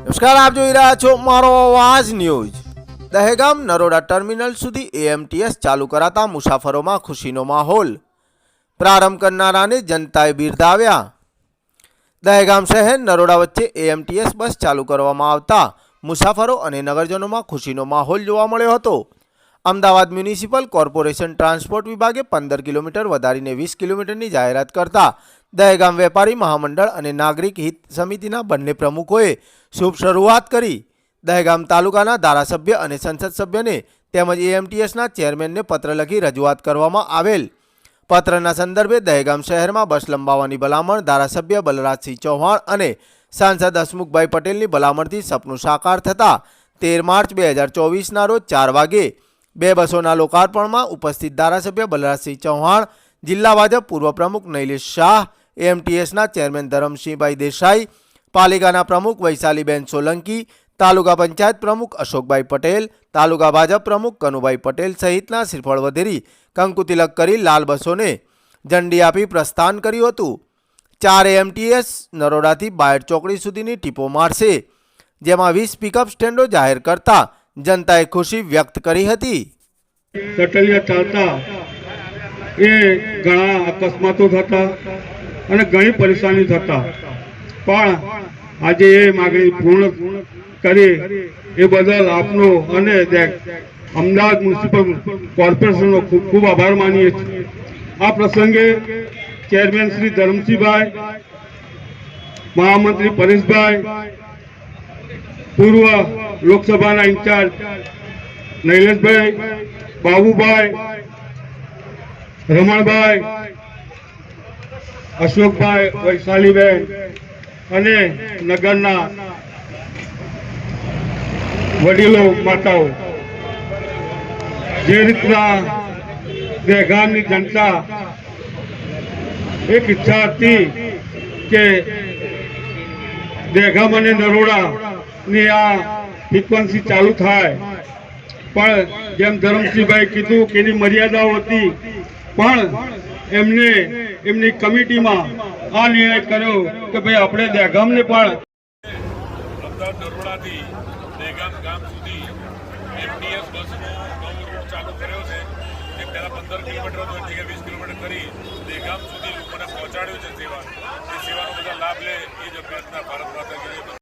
નમસ્કાર, આપ જોઈ રહ્યા છો મારો અવાજ ન્યૂઝ. દહેગામ નરોડા ટર્મિનલ સુધી એએમટીએસ ચાલુ કરાતા મુસાફરોમાં ખુશીનો માહોલ. પ્રારંભ કરનારાને જનતાએ બિરદાવ્યા. દહેગામ શહેર નરોડા વચ્ચે એએમટીએસ બસ ચાલુ કરવામાં આવતા મુસાફરો અને નગરજનોમાં ખુશીનો માહોલ જોવા મળ્યો હતો. અમદાવાદ મ્યુનિસિપલ કોર્પોરેશન ટ્રાન્સપોર્ટ વિભાગે પંદર કિલોમીટર વધારીને વીસ કિલોમીટરની જાહેરાત કરતા દહેગામ વેપારી મહામંડળ અને નાગરિક હિત સમિતિના બંને પ્રમુખોએ શુભ શરૂઆત કરી. દહેગામ તાલુકાના ધારાસભ્ય અને સંસદ સભ્યને તેમજ એએમટીએસના ચેરમેનને પત્ર લખી રજૂઆત કરવામાં આવેલ. પત્રના સંદર્ભે દહેગામ શહેરમાં બસ લંબાવવાની ભલામણ ધારાસભ્ય બલરાજસિંહ ચૌહાણ અને સાંસદ હસમુખભાઈ પટેલની ભલામણથી સપનું સાકાર થતાં તેર માર્ચ બે હજાર ચોવીસના રોજ ચાર વાગે બે બસોના લોકાર્પણમાં ઉપસ્થિત ધારાસભ્ય બલરાજસિંહ ચૌહાણ, જિલ્લા ભાજપ પૂર્વ પ્રમુખ નૈલેશ શાહ એમટીએસના ચેરમેન ધરમસિંહભાઈ દેસાઈ, પાલિકાના પ્રમુખ વૈશાલીબેન સોલંકી, તાલુકા પંચાયત પ્રમુખ અશોકભાઈ પટેલ, તાલુકા ભાજપ પ્રમુખ કનુભાઈ પટેલ સહિતના શ્રીફળ વધેરી કંકુતિલક કરી લાલ બસોને ઝંડી આપી પ્રસ્થાન કર્યું હતું. ચાર એમટીએસ નરોડાથી બાયડ ચોકડી સુધીની ટીપો મારશે, જેમાં વીસ પિકઅપ સ્ટેન્ડો જાહેર કરતા જનતાએ ખુશી વ્યક્ત કરી હતી. ઘણા અકસ્માતો થતા અને ઘણી પરેશાની થતા. પણ આજે એ માગણી પૂર્ણ કરી. એ બદલ આપનો અને અમદાવાદ મ્યુનિસિપલ કોર્પોરેશનનો ખૂબ ખૂબ આભાર માનીએ છીએ. આ પ્રસંગે ચેરમેન શ્રી ધરમસિંહભાઈ, મહામંત્રી પરેશભાઈ, પૂર્વ લોકસભાના ઇન્ચાર્જ નૈલેશભાઈ, બાબુભાઈ, રમણભાઈ અશોકભાઈ વૈશાલીબેન અને નગરના વડીલો માતાઓ. જે રીતના દહેગામની જનતા એક ઈચ્છા હતી કે દહેગામ અને નરોડા ની આ ફ્રીક્વન્સી ચાલુ થાય. પણ જેમ ધરમસિંહભાઈ કીધું કે એની મર્યાદાઓ હતી, પણ એમને, એમની કમિટીમાં આ નિર્ણય કર્યો કે ભાઈ આપણે દહેગામને પણ નરોડાથી દહેગામ ગામ સુધી એમટીએસ બસનો નવો રૂટ ચાલુ કર્યો છે પહેલાં પંદર કિલોમીટર હતો વીસ કિલોમીટર કરી દહેગામ સુધી લોકોને પહોંચાડ્યો છે સેવા એ સેવાનો બધા લાભ લે એ જ અભ્યર્થના ભારત માતા.